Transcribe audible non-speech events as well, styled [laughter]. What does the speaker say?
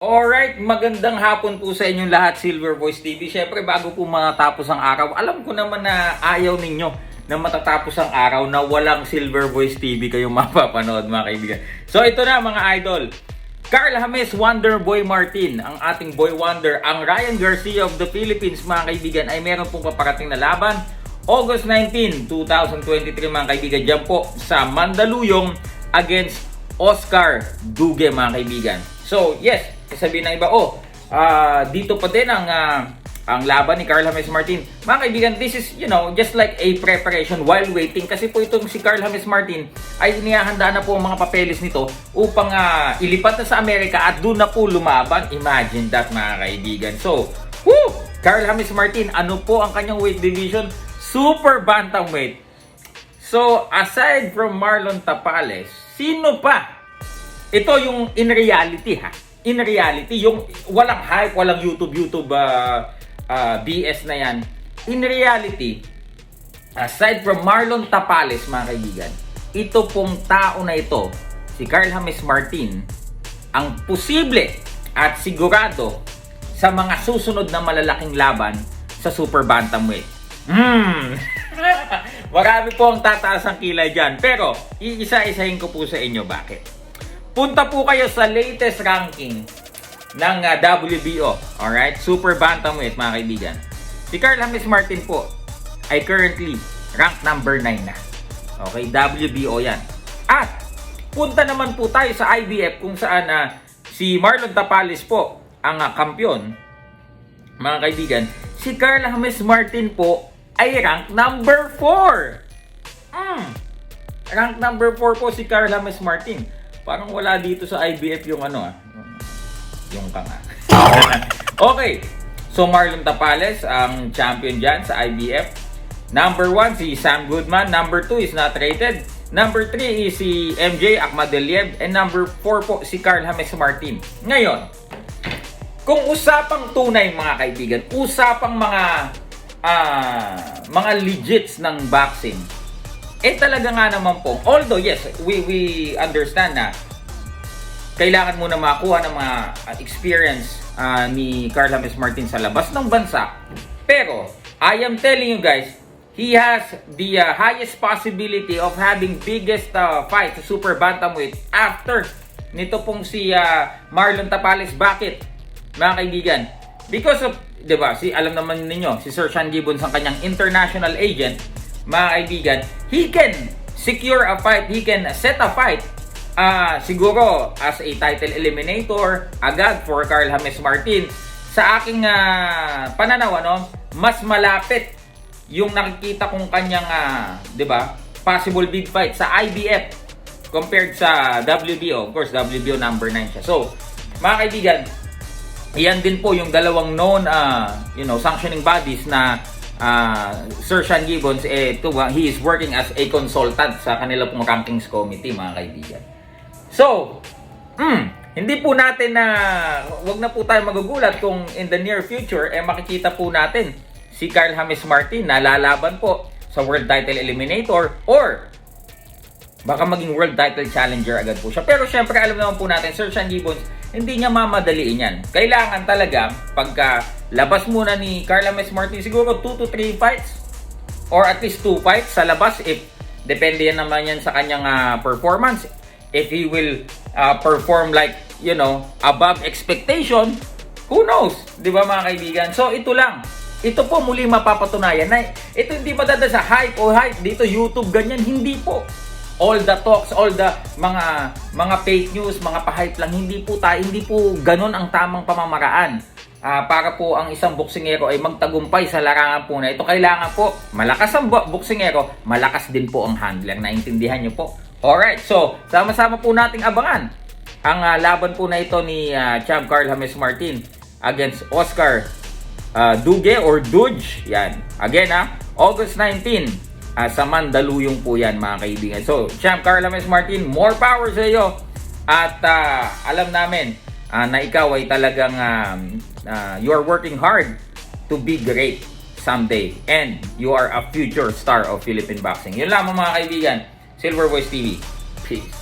Alright, magandang hapon po sa inyong lahat, Silver Voice TV. Siyempre, bago po matapos ang araw, alam ko naman na ayaw ninyo na matatapos ang araw na walang Silver Voice TV kayo [laughs] mapapanood, mga kaibigan. So, ito na mga idol. Carl James Wonder Boy Martin, ang ating Boy Wonder, ang Ryan Garcia of the Philippines, mga kaibigan, ay meron pong paparating na laban. August 19, 2023, mga kaibigan, dyan po sa Mandaluyong against Oscar Duge, mga kaibigan. So, yes, sasabihin ng iba, oh, ah, dito pa din ang, ah, ang laban ni Carl James Martin. Mga kaibigan, this is, you know, just like a preparation while waiting. Kasi po itong si Carl James Martin ay inihahanda na po ang mga papeles nito upang ah, ilipat na sa Amerika at doon na po lumaban. Imagine that, mga kaibigan. So, whoo! Carl James Martin, ano po ang kanyang weight division? Super bantamweight. So, aside from Marlon Tapales, sino pa ito yung in reality ha. In reality, yung walang hype, walang YouTube, YouTube uh, uh, BS na yan. In reality, aside from Marlon Tapales, mga kaibigan, ito pong tao na ito, si Carl James Martin, ang posible at sigurado sa mga susunod na malalaking laban sa Super Bantamweight. Hmm. [laughs] Marami po ang tataas ang kilay dyan. Pero, iisa-isahin ko po sa inyo bakit. Punta po kayo sa latest ranking ng uh, WBO. Alright? Super Bantamweight, mga kaibigan. Si Carl James Martin po ay currently ranked number 9 na. Okay? WBO yan. At, punta naman po tayo sa IBF kung saan uh, si Marlon Tapales po ang uh, kampiyon. Mga kaibigan, si Carl James Martin po ay rank number 4. Mm. Rank number 4 po si Carl James Martin. Parang wala dito sa IBF yung ano ah. Yung kanga. [laughs] okay. So Marlon Tapales ang champion dyan sa IBF. Number 1 si Sam Goodman. Number 2 is not rated. Number 3 is si MJ Akhmadeliev. And number 4 po si Carl James Martin. Ngayon, kung usapang tunay mga kaibigan, usapang mga ah, mga legits ng boxing, eh talaga nga naman po, although yes, we we understand na kailangan muna makakuha ng mga uh, experience uh, ni Carl James Martin sa labas ng bansa. Pero, I am telling you guys, he has the uh, highest possibility of having biggest uh, fight sa Super Bantamweight after nito pong si uh, Marlon Tapales. Bakit? Mga kaibigan, because of, di ba, si, alam naman ninyo, si Sir Sean Gibbons ang kanyang international agent, mga kaibigan, he can secure a fight, he can set a fight ah siguro as a title eliminator agad for Carl James Martin. Sa aking ah, pananaw ano, mas malapit yung nakikita kong kanyang ah, 'di ba? Possible big fight sa IBF compared sa WBO. Of course, WBO number 9 siya. So, mga kaibigan, Iyan din po yung dalawang known ah, you know, sanctioning bodies na ah, Sir Sean Gibbons eh to, he is working as a consultant sa kanila pong rankings committee mga kaibigan. So, mm, hindi po natin na wag na po tayo magugulat kung in the near future eh makikita po natin si Carl James Martin na lalaban po sa World Title Eliminator or baka maging world title challenger agad po siya. Pero syempre alam naman po natin, Sir Sean Gibbons, hindi niya mamadaliin yan. Kailangan talaga, pagka labas muna ni Carla Mes Martin, siguro 2 to 3 fights or at least 2 fights sa labas if depende yan naman yan sa kanyang ah, performance. If he will ah, perform like, you know, above expectation, who knows? Di ba mga kaibigan? So ito lang. Ito po muli mapapatunayan na ito hindi madada sa hype o hype dito YouTube ganyan hindi po all the talks, all the mga mga fake news, mga pa-hype lang, hindi po tayo, hindi po ganun ang tamang pamamaraan. Ah, para po ang isang boksingero ay magtagumpay sa larangan po na ito. Kailangan po, malakas ang bo- boksingero, malakas din po ang handler. Naintindihan niyo po? Alright, so, sama-sama po nating abangan ang ah, laban po na ito ni ah, Champ Carl James Martin against Oscar uh, Duge or Duge. Yan. Again ha, August 19 ah, sa Mandaluyong po yan mga kaibigan. So, Champ Carl James Martin, more power sa iyo. At ah, alam namin ah, na ikaw ay talagang um, ah, you are working hard to be great someday. And you are a future star of Philippine boxing. Yun lamang mga kaibigan. Silver Voice TV. Peace.